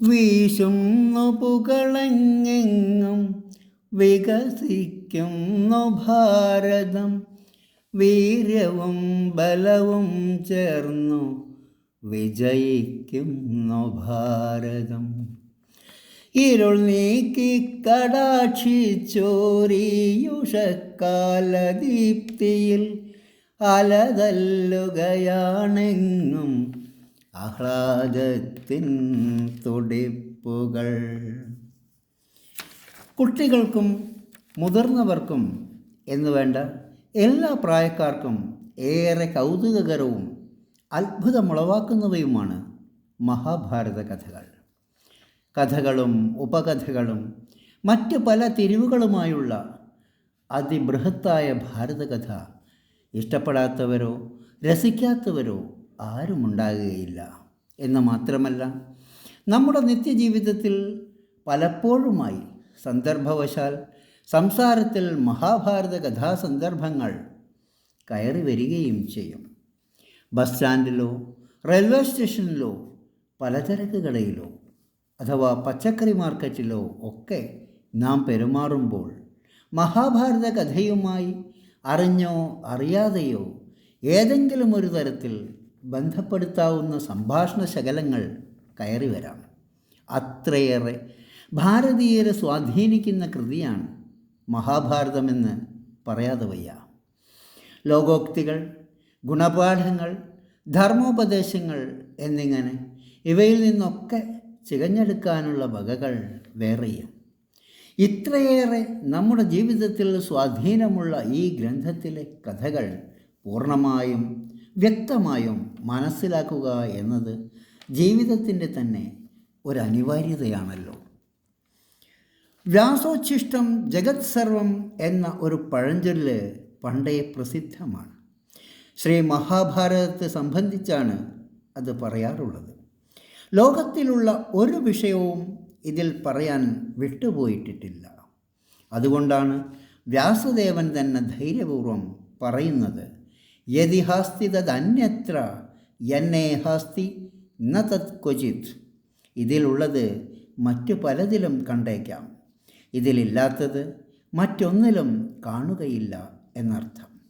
വീശുന്നു പുകളെങ്ങും വികസിക്കുന്നു ഭാരതം. വീര്യവും ബലവും ചേർന്നു വിജയിക്കുന്നു ഭാരതം. ഇരുൾ നീക്കി കടാക്ഷിച്ചോരീയുഷക്കാലദീപ്തിയിൽ അലതല്ലുകയാണെങ്ങും ആഹ്ലാദത്തിൻ തുടിപ്പുകൾ. കുട്ടികൾക്കും മുതിർന്നവർക്കും എന്ന് വേണ്ട എല്ലാ പ്രായക്കാർക്കും ഏറെ കൗതുകകരവും അത്ഭുതമുളവാക്കുന്നവയുമാണ് മഹാഭാരത കഥകൾ. കഥകളും ഉപകഥകളും മറ്റ് പല തിരിവുകളുമായുള്ള അതിബൃഹത്തായ ഭാരതകഥ. ഇഷ്ടപ്പെടാത്തവരോ രസിക്കാത്തവരോ ആരുമുണ്ടാകുകയില്ല. എന്ന് മാത്രമല്ല നമ്മുടെ നിത്യജീവിതത്തിൽ പലപ്പോഴുമായി സന്ദർഭവശാൽ സംസാരത്തിൽ മഹാഭാരത കഥാസന്ദർഭങ്ങൾ കയറി വരികയും ചെയ്യും. ബസ് സ്റ്റാൻഡിലോ റെയിൽവേ സ്റ്റേഷനിലോ പലചരക്ക് കടയിലോ അഥവാ പച്ചക്കറി മാർക്കറ്റിലോ ഒക്കെ നാം പെരുമാറുമ്പോൾ മഹാഭാരത കഥയുമായി അറിഞ്ഞോ അറിയാതെയോ ഏതെങ്കിലും ഒരു തരത്തിൽ ബന്ധപ്പെടുത്താവുന്ന സംഭാഷണ ശകലങ്ങൾ കയറി വരാം. അത്രയേറെ ഭാരതീയരെ സ്വാധീനിക്കുന്ന കൃതിയാണ് മഹാഭാരതമെന്ന് പറയാതെ വയ്യ. ലോകോക്തികൾ ഗുണപാഠങ്ങൾ ധർമ്മോപദേശങ്ങൾ എന്നിങ്ങനെ ഇവയിൽ നിന്നൊക്കെ ചികഞ്ഞെടുക്കാനുള്ള വകകൾ വേറെയും. ഇത്രയേറെ നമ്മുടെ ജീവിതത്തിൽ സ്വാധീനമുള്ള ഈ ഗ്രന്ഥത്തിലെ കഥകൾ പൂർണമായും വ്യക്തമായും മനസ്സിലാക്കുക എന്നത് ജീവിതത്തിന്റെ തന്നെ ഒരു അനിവാര്യതയാണല്ലോ. വ്യാസോച്ഛിഷ്ടം ജഗത് സർവം എന്ന ഒരു പഴഞ്ചൊല്ല് പണ്ടേ പ്രസിദ്ധമാണ്. ശ്രീ മഹാഭാരതത്തെ സംബന്ധിച്ചാണ് അത് പറയാറുള്ളത്. ലോകത്തിലുള്ള ഒരു വിഷയവും ഇതിൽ പറയാൻ വിട്ടുപോയിട്ടിട്ടില്ല. അതുകൊണ്ടാണ് വ്യാസദേവൻ തന്നെ ധൈര്യപൂർവം പറയുന്നത് യതിഹാസ്തി തദന്യത്ര എന്നേഹാസ്തി ന തത് ക്വചിത്. ഇതിലുള്ളത് മറ്റു പലതിലും കണ്ടേക്കാം. ഇതിലില്ലാത്തത് മറ്റൊന്നിലും കാണുകയില്ല എന്നർത്ഥം.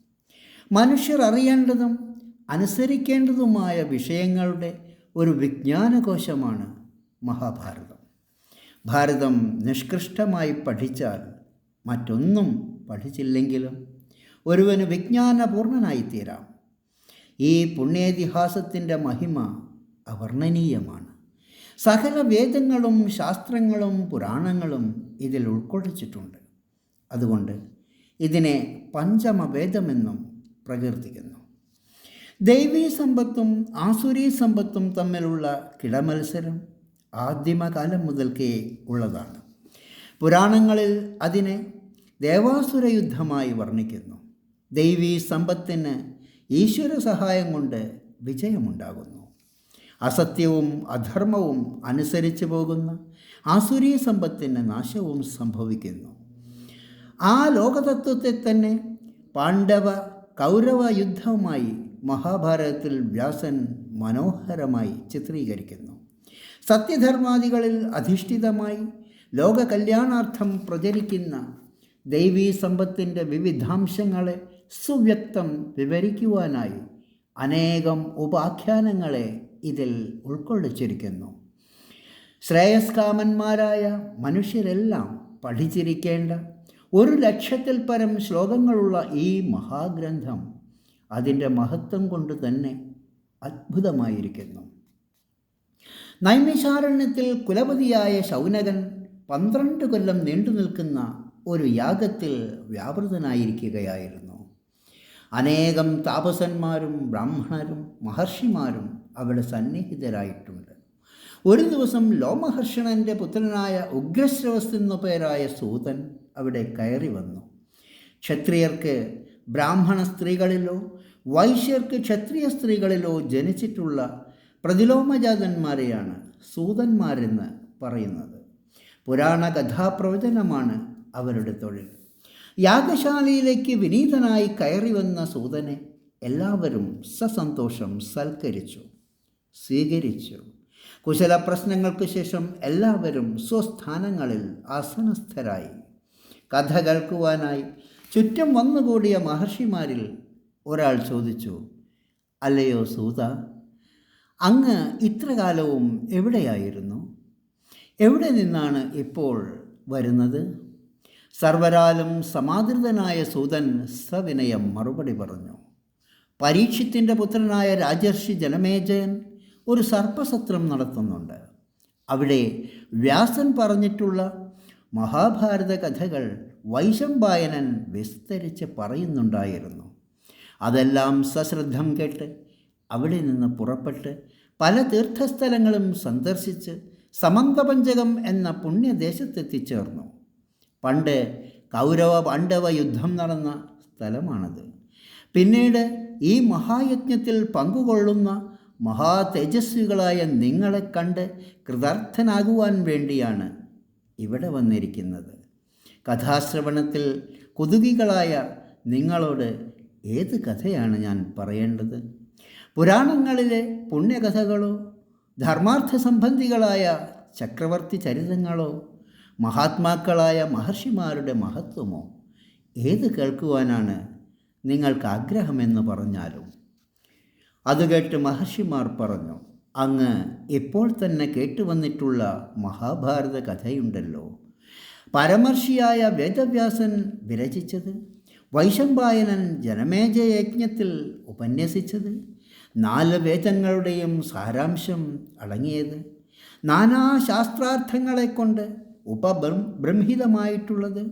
മനുഷ്യർ അറിയേണ്ടതും അനുസരിക്കേണ്ടതുമായ വിഷയങ്ങളുടെ ഒരു വിജ്ഞാനകോശമാണ് മഹാഭാരതം. ഭാരതം നിഷ്കൃഷ്ടമായി പഠിച്ചാൽ മറ്റൊന്നും പഠിച്ചില്ലെങ്കിലും ഒരുവന് വിജ്ഞാനപൂർണനായിത്തീരാം. ഈ പുണ്യേതിഹാസത്തിന്റെ മഹിമ അവർണനീയമാണ്. സകല വേദങ്ങളും ശാസ്ത്രങ്ങളും പുരാണങ്ങളും ഇതിൽ ഉൾക്കൊള്ളിച്ചിട്ടുണ്ട്. അതുകൊണ്ട് ഇതിനെ പഞ്ചമവേദമെന്നും പ്രകീർത്തിക്കുന്നു. ദൈവീ സമ്പത്തും ആസുരീ സമ്പത്തും തമ്മിലുള്ള കിടമത്സരം ആദിമകാലം മുതൽക്കേ ഉള്ളതാണ്. പുരാണങ്ങളിൽ അതിനെ ദേവാസുര യുദ്ധമായി വർണിക്കുന്നു. ദൈവീ സമ്പത്തിന് ഈശ്വര സഹായം കൊണ്ട് വിജയമുണ്ടാകുന്നു. അസത്യവും അധർമ്മവും അനുസരിച്ച് പോകുന്ന ആസുരീ സമ്പത്തിന് നാശവും സംഭവിക്കുന്നു. ആ ലോകതത്വത്തെ തന്നെ പാണ്ഡവ കൗരവ യുദ്ധവുമായി മഹാഭാരതത്തിൽ വ്യാസൻ മനോഹരമായി ചിത്രീകരിക്കുന്നു. സത്യധർമാദികളിൽ അധിഷ്ഠിതമായി ലോക കല്യാണാർത്ഥം പ്രചരിക്കുന്ന ദൈവീ സമ്പത്തിന്റെ വിവിധാംശങ്ങളെ സുവ്യക്തം വിവരിക്കുവാനായി അനേകം ഉപാഖ്യാനങ്ങളെ ഇതിൽ ഉൾക്കൊള്ളിച്ചിരിക്കുന്നു. ശ്രേയസ്കാമന്മാരായ മനുഷ്യരെല്ലാം പഠിച്ചിരിക്കേണ്ട ഒരു ലക്ഷത്തിൽ പരം ശ്ലോകങ്ങളുള്ള ഈ മഹാഗ്രന്ഥം അതിന്റെ മഹത്വം കൊണ്ട് തന്നെ അത്ഭുതമായിരിക്കുന്നു. നൈമിഷാരണ്യത്തിൽ കുലപതിയായ ശൗനകൻ പന്ത്രണ്ട് കൊല്ലം നീണ്ടു നിൽക്കുന്ന ഒരു യാഗത്തിൽ വ്യാപൃതനായിരിക്കുകയായിരുന്നു. അനേകം താപസന്മാരും ബ്രാഹ്മണരും മഹർഷിമാരും അവിടെ സന്നിഹിതരായിട്ടുണ്ട്. ഒരു ദിവസം ലോമഹർഷണന്റെ പുത്രനായ ഉഗ്രശ്രവസ് എന്നു പേരായ സൂതൻ അവിടെ കയറി വന്നു. ക്ഷത്രിയർക്ക് ബ്രാഹ്മണ സ്ത്രീകളിലോ വൈശ്യർക്ക് ക്ഷത്രിയ സ്ത്രീകളിലോ ജനിച്ചിട്ടുള്ള പ്രതിലോമജാതന്മാരെയാണ് സൂതന്മാരെന്ന് പറയുന്നത്. പുരാണ കഥാപ്രവചനമാണ് അവരുടെ തൊഴിൽ. യാഗശാലയിലേക്ക് വിനീതനായി കയറി വന്ന സൂതനെ എല്ലാവരും സസന്തോഷം സൽക്കരിച്ചു സ്വീകരിച്ചു. കുശല പ്രശ്നങ്ങൾക്ക് ശേഷം എല്ലാവരും സ്വസ്ഥാനങ്ങളിൽ ആസനസ്ഥരായി. കഥ കേൾക്കുവാനായി ചുറ്റും വന്നുകൂടിയ മഹർഷിമാരിൽ ഒരാൾ ചോദിച്ചു അല്ലയോ സൂത അങ്ങ് ഇത്രകാലവും എവിടെയായിരുന്നു? എവിടെ നിന്നാണ് ഇപ്പോൾ വരുന്നത്? സർവരാലും സമാദൃതനായ സൂതൻ സവിനയം മറുപടി പറഞ്ഞു. പരീക്ഷത്തിന്റെ പുത്രനായ രാജർഷി ജനമേജയൻ ഒരു സർപ്പസത്രം നടത്തുന്നുണ്ട്. അവിടെ വ്യാസൻ പറഞ്ഞിട്ടുള്ള മഹാഭാരത കഥകൾ വൈശംപായനൻ വിസ്തരിച്ച് പറയുന്നുണ്ടായിരുന്നു. അതെല്ലാം സശ്രദ്ധം കേട്ട് അവിടെ നിന്ന് പുറപ്പെട്ട് പല തീർത്ഥസ്ഥലങ്ങളും സന്ദർശിച്ച് സമന്തപഞ്ചകം എന്ന പുണ്യദേശത്തെത്തിച്ചേർന്നു. പണ്ട് കൗരവ പാണ്ഡവ യുദ്ധം നടന്ന സ്ഥലമാണത്. പിന്നീട് ഈ മഹായജ്ഞത്തിൽ പങ്കുകൊള്ളുന്ന മഹാ മഹാതേജസ്വികളായ നിങ്ങളെ കണ്ട് കൃതാർത്ഥനാകുവാൻ വേണ്ടിയാണ് ഇവിടെ വന്നിരിക്കുന്നത്. കഥാശ്രവണത്തിൽ കൊതുകികളായ നിങ്ങളോട് ഏത് കഥയാണ് ഞാൻ പറയേണ്ടത്? പുരാണങ്ങളിലെ പുണ്യകഥകളോ ധർമാർത്ഥ സംബന്ധികളായ ചക്രവർത്തി ചരിതങ്ങളോ മഹാത്മാക്കളായ മഹർഷിമാരുടെ മഹത്വമോ? ഏത് കേൾക്കുവാനാണ് നിങ്ങൾക്ക് ആഗ്രഹമെന്ന് പറഞ്ഞാലും. അത് കേട്ട് മഹർഷിമാർ പറഞ്ഞു അങ്ങ് ഇപ്പോൾ തന്നെ കേട്ടുവന്നിട്ടുള്ള മഹാഭാരത കഥയുണ്ടല്ലോ. പരമർഷിയായ വേദവ്യാസൻ വിരചിച്ചത് വൈശംപായനൻ ജനമേജയജ്ഞത്തിൽ ഉപന്യസിച്ചത് നാല് വേദങ്ങളുടെയും സാരാംശം അടങ്ങിയത് നാനാ ശാസ്ത്രാർത്ഥങ്ങളെ കൊണ്ട് ഉപബ്രംഹിതമായിട്ടുള്ളത്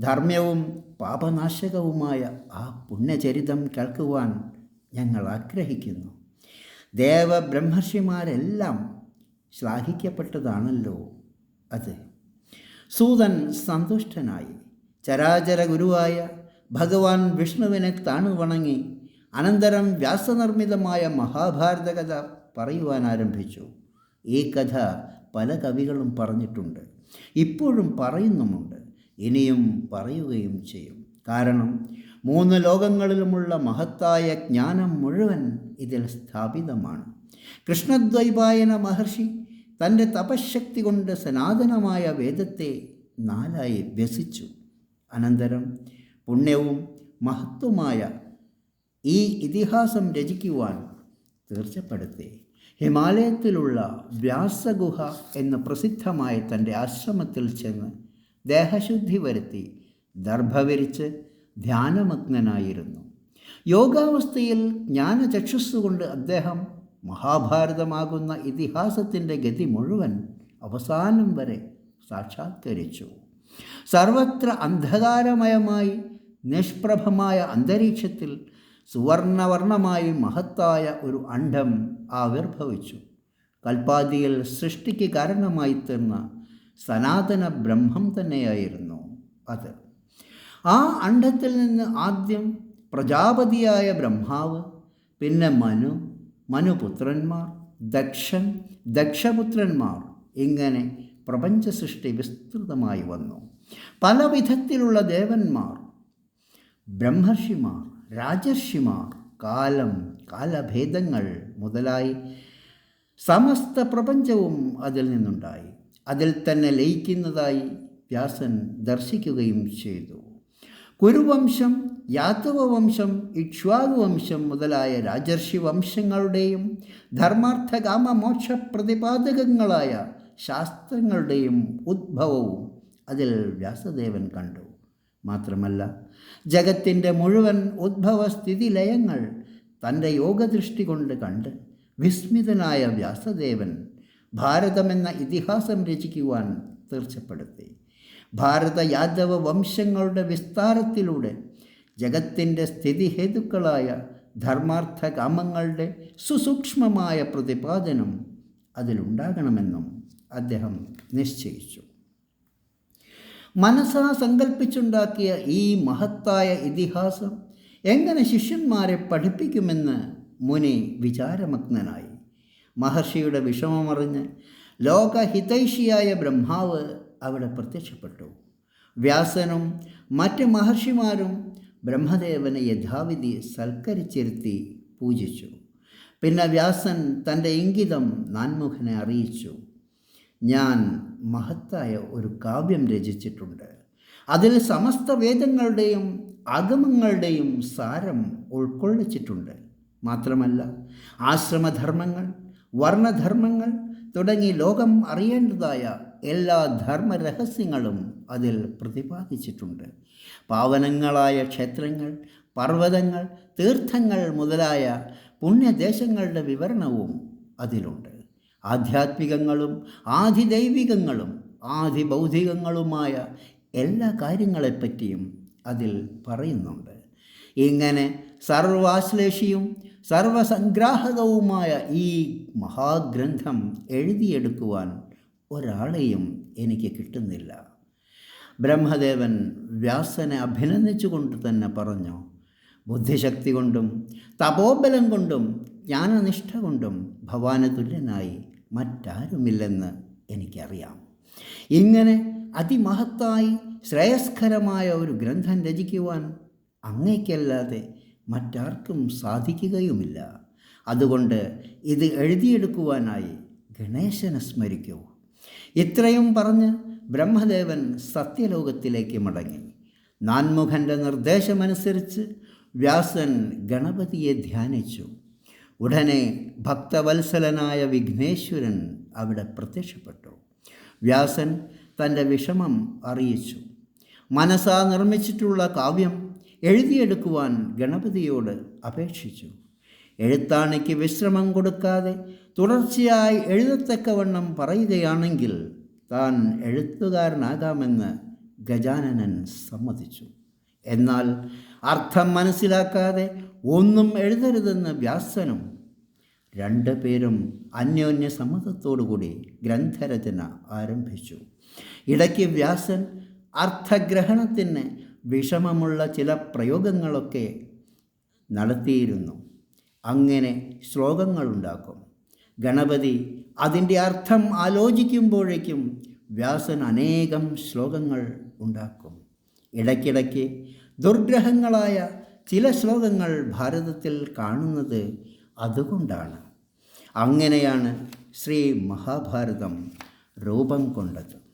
ധർമ്മ്യവും പാപനാശകവുമായ ആ പുണ്യചരിതം കേൾക്കുവാൻ ഞങ്ങൾ ആഗ്രഹിക്കുന്നു. ദേവബ്രഹ്മർഷിമാരെല്ലാം ശ്ലാഘിക്കപ്പെട്ടതാണല്ലോ അത്. സൂതൻ സന്തുഷ്ടനായി. ചരാചര ഗുരുവായ ഭഗവാൻ വിഷ്ണുവിനെ താണു വണങ്ങി അനന്തരം വ്യാസനിർമ്മിതമായ മഹാഭാരത കഥ പറയുവാൻ ആരംഭിച്ചു. ഈ കഥ പല കവികളും പറഞ്ഞിട്ടുണ്ട്. ഇപ്പോഴും പറയുന്നുമുണ്ട്. ഇനിയും പറയുകയും ചെയ്യും. കാരണം മൂന്ന് ലോകങ്ങളിലുമുള്ള മഹത്തായ ജ്ഞാനം മുഴുവൻ ഇതിൽ സ്ഥാപിതമാണ്. കൃഷ്ണദ്വൈപായന മഹർഷി തന്റെ തപശക്തി കൊണ്ട് സനാതനമായ വേദത്തെ നാലായി വ്യസിച്ചു. അനന്തരം പുണ്യവും മഹത്വമായ ഈ ഇതിഹാസം രചിക്കുവാൻ തീർച്ചപ്പെടുത്തി. ഹിമാലയത്തിലുള്ള വ്യാസഗുഹ എന്ന പ്രസിദ്ധമായ തന്റെ ആശ്രമത്തിൽ ചെന്ന് ദേഹശുദ്ധി വരുത്തി ദർഭവിരിച്ച് ധ്യാനമഗ്നനായിരുന്നു. യോഗാവസ്ഥയിൽ ജ്ഞാനചക്ഷുസ്സുകൊണ്ട് അദ്ദേഹം മഹാഭാരതമാകുന്ന ഇതിഹാസത്തിന്റെ ഗതി മുഴുവൻ അവസാനം വരെ സാക്ഷാത്കരിച്ചു. സർവത്ര അന്ധകാരമയമായി നിഷ്പ്രഭമായ അന്തരീക്ഷത്തിൽ സുവർണവർണമായി മഹത്തായ ഒരു അണ്ഡം ആവിർഭവിച്ചു. കൽപ്പാതിയിൽ സൃഷ്ടിക്ക് കാരണമായി തീർന്ന സനാതന ബ്രഹ്മം തന്നെയായിരുന്നു അത്. ആ അണ്ഡത്തിൽ നിന്ന് ആദ്യം പ്രജാപതിയായ ബ്രഹ്മാവ് പിന്നെ മനു മനുപുത്രന്മാർ ദക്ഷൻ ദക്ഷപുത്രന്മാർ ഇങ്ങനെ പ്രപഞ്ച സൃഷ്ടി വിസ്തൃതമായി വന്നു. പല വിധത്തിലുള്ള ദേവന്മാർ ബ്രഹ്മർഷിമാർ രാജർഷിമാർ കാലം കാലഭേദങ്ങൾ മുതലായി സമസ്ത പ്രപഞ്ചവും അതിൽ നിന്നുണ്ടായി. അതിൽ തന്നെ ലയിക്കുന്നതായി വ്യാസൻ ദർശിക്കുകയും ചെയ്തു. കുരുവംശം യാദവവംശം ഇക്ഷ്വാകുവംശം മുതലായ രാജർഷി വംശങ്ങളുടെയും ധർമാർത്ഥകാമ മോക്ഷ പ്രതിപാദകങ്ങളായ ശാസ്ത്രങ്ങളുടെയും ഉദ്ഭവവും അതിൽ വ്യാസദേവൻ കണ്ടു. മാത്രമല്ല ജഗത്തിന്റെ മുഴുവൻ ഉദ്ഭവസ്ഥിതി ലയങ്ങൾ തന്റെ യോഗദൃഷ്ടി കൊണ്ട് കണ്ട് വിസ്മിതനായ വ്യാസദേവൻ ഭാരതമെന്ന ഇതിഹാസം രചിക്കുവാൻ തീർച്ചപ്പെടുത്തി. ഭാരത യാദവ വംശങ്ങളുടെ വിസ്താരത്തിലൂടെ ജഗത്തിന്റെ സ്ഥിതിഹേതുക്കളായ ധർമാർത്ഥ കാമങ്ങളുടെ സുസൂക്ഷ്മമായ പ്രതിപാദനം അതിലുണ്ടാകണമെന്നും അദ്ദേഹം നിശ്ചയിച്ചു. മനസ്സാ സങ്കല്പിച്ചുണ്ടാക്കിയ ഈ മഹത്തായ ഇതിഹാസം എങ്ങനെ ശിഷ്യന്മാരെ പഠിപ്പിക്കുമെന്ന് മുനി വിചാരമഗ്നനായി. മഹർഷിയുടെ വിഷമമറിഞ്ഞ് ലോകഹിതൈഷിയായ ബ്രഹ്മാവ് അവിടെ പ്രത്യക്ഷപ്പെട്ടു. വ്യാസനും മറ്റ് മഹർഷിമാരും ബ്രഹ്മദേവനെ യഥാവിധി സൽക്കരിച്ചിരുത്തി പൂജിച്ചു. പിന്നെ വ്യാസൻ തന്റെ ഇംഗിതം നാൻമുഖനെ അറിയിച്ചു. ഞാൻ മഹത്തായ ഒരു കാവ്യം രചിച്ചിട്ടുണ്ട്. അതിൽ സമസ്ത വേദങ്ങളുടെയും ആഗമങ്ങളുടെയും സാരം ഉൾക്കൊള്ളിച്ചിട്ടുണ്ട്. മാത്രമല്ല ആശ്രമധർമ്മങ്ങൾ വർണധർമ്മങ്ങൾ തുടങ്ങി ലോകം അറിയേണ്ടതായ എല്ലാ ധർമ്മരഹസ്യങ്ങളും അതിൽ പ്രതിപാദിച്ചിട്ടുണ്ട്. പാവനങ്ങളായ ക്ഷേത്രങ്ങൾ പർവതങ്ങൾ തീർത്ഥങ്ങൾ മുതലായ പുണ്യദേശങ്ങളുടെ വിവരണവും അതിലുണ്ട്. ആധ്യാത്മികങ്ങളും ആധിദൈവികങ്ങളും ആധിഭൗതികങ്ങളുമായ എല്ലാ കാര്യങ്ങളെപ്പറ്റിയും അതിൽ പറയുന്നുണ്ട്. ഇങ്ങനെ സർവാശ്ലേഷിയും സർവസംഗ്രാഹകവുമായ ഈ മഹാഗ്രന്ഥം എഴുതിയെടുക്കുവാൻ ഒരാളെയും എനിക്ക് കിട്ടുന്നില്ല. ബ്രഹ്മദേവൻ വ്യാസനെ അഭിനന്ദിച്ചുകൊണ്ട് തന്നെ പറഞ്ഞു ബുദ്ധിശക്തി കൊണ്ടും തപോബലം കൊണ്ടും ജ്ഞാനനിഷ്ഠ കൊണ്ടും ഭവാന് തുല്യനായി മറ്റാരുമില്ലെന്ന് എനിക്കറിയാം. ഇങ്ങനെ അതിമഹത്തായി ശ്രേയസ്കരമായ ഒരു ഗ്രന്ഥം രചിക്കുവാൻ അങ്ങയ്ക്കല്ലാതെ മറ്റാർക്കും സാധിക്കുകയുമില്ല. അതുകൊണ്ട് ഇത് എഴുതിയെടുക്കുവാനായി ഗണേശനെ സ്മരിക്കൂ. ഇത്രയും പറഞ്ഞ് ബ്രഹ്മദേവൻ സത്യലോകത്തിലേക്ക് മടങ്ങി. നാൻമുഖന്റെ നിർദ്ദേശമനുസരിച്ച് വ്യാസൻ ഗണപതിയെ ധ്യാനിച്ചു. ഉടനെ ഭക്തവത്സലനായ വിഘ്നേശ്വരൻ അവിടെ പ്രത്യക്ഷപ്പെട്ടു. വ്യാസൻ തന്റെ വിഷമം അറിയിച്ചു. മനസ്സാ നിർമ്മിച്ചിട്ടുള്ള കാവ്യം എഴുതിയെടുക്കുവാൻ ഗണപതിയോട് അപേക്ഷിച്ചു. എഴുത്താണിക്ക് വിശ്രമം കൊടുക്കാതെ തുടർച്ചയായി എഴുതത്തക്കവണ്ണം പറയുകയാണെങ്കിൽ താൻ എഴുത്തുകാരനാകാമെന്ന് ഗജാനനൻ സമ്മതിച്ചു. എന്നാൽ അർത്ഥം മനസ്സിലാക്കാതെ ഒന്നും എഴുതരുതെന്ന് വ്യാസനും രണ്ട് പേരും അന്യോന്യ സമ്മതത്തോടുകൂടി ഗ്രന്ഥരചന ആരംഭിച്ചു. ഇടയ്ക്ക് വ്യാസൻ അർത്ഥഗ്രഹണത്തിന് വിഷമമുള്ള ചില പ്രയോഗങ്ങളൊക്കെ നടത്തിയിരുന്നു. അങ്ങനെ ശ്ലോകങ്ങളുണ്ടാക്കും. ഗണപതി അതിന്റെ അർത്ഥം ആലോചിക്കുമ്പോഴേക്കും വ്യാസൻ അനേകം ശ്ലോകങ്ങൾ ഉണ്ടാക്കും. ഇടയ്ക്കിടയ്ക്ക് ദുർഗ്രഹങ്ങളായ ചില ശ്ലോകങ്ങൾ ഭാരതത്തിൽ കാണുന്നത് അതുകൊണ്ടാണ്. അങ്ങനെയാണ് ശ്രീ മഹാഭാരതം രൂപം കൊണ്ടത്.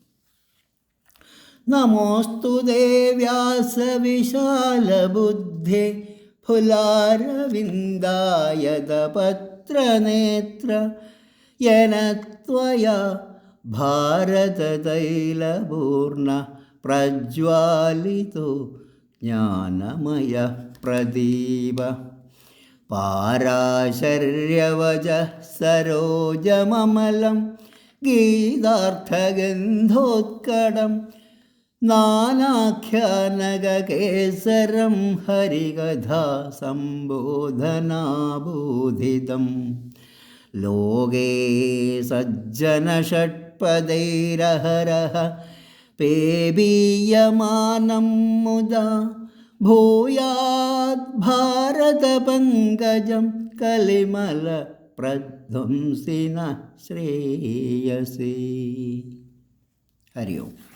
നമോസ്തു ദേവ്യാസ വിശാല ബുദ്ധി ഫുലാരവിന്ദായതപത്രനേത്ര യനത്വയ ഭാരതതൈലപൂർണ പ്രജ്വാലിതോ ജ്ഞാനമയ പ്രദീപ पाराशर्यवजः सरोजममलं गीतार्थगन्धोत्कडं नानाख्यानगकेसरं हरिकथा सम्बोधनाबोधितं लोके सज्जनषट्पदैरहरः पेबीयमानं मुदा भूयाद्भारतपङ्कजं कलिमलप्रध्वंसिनः श्रेयसे। हरि ओम्।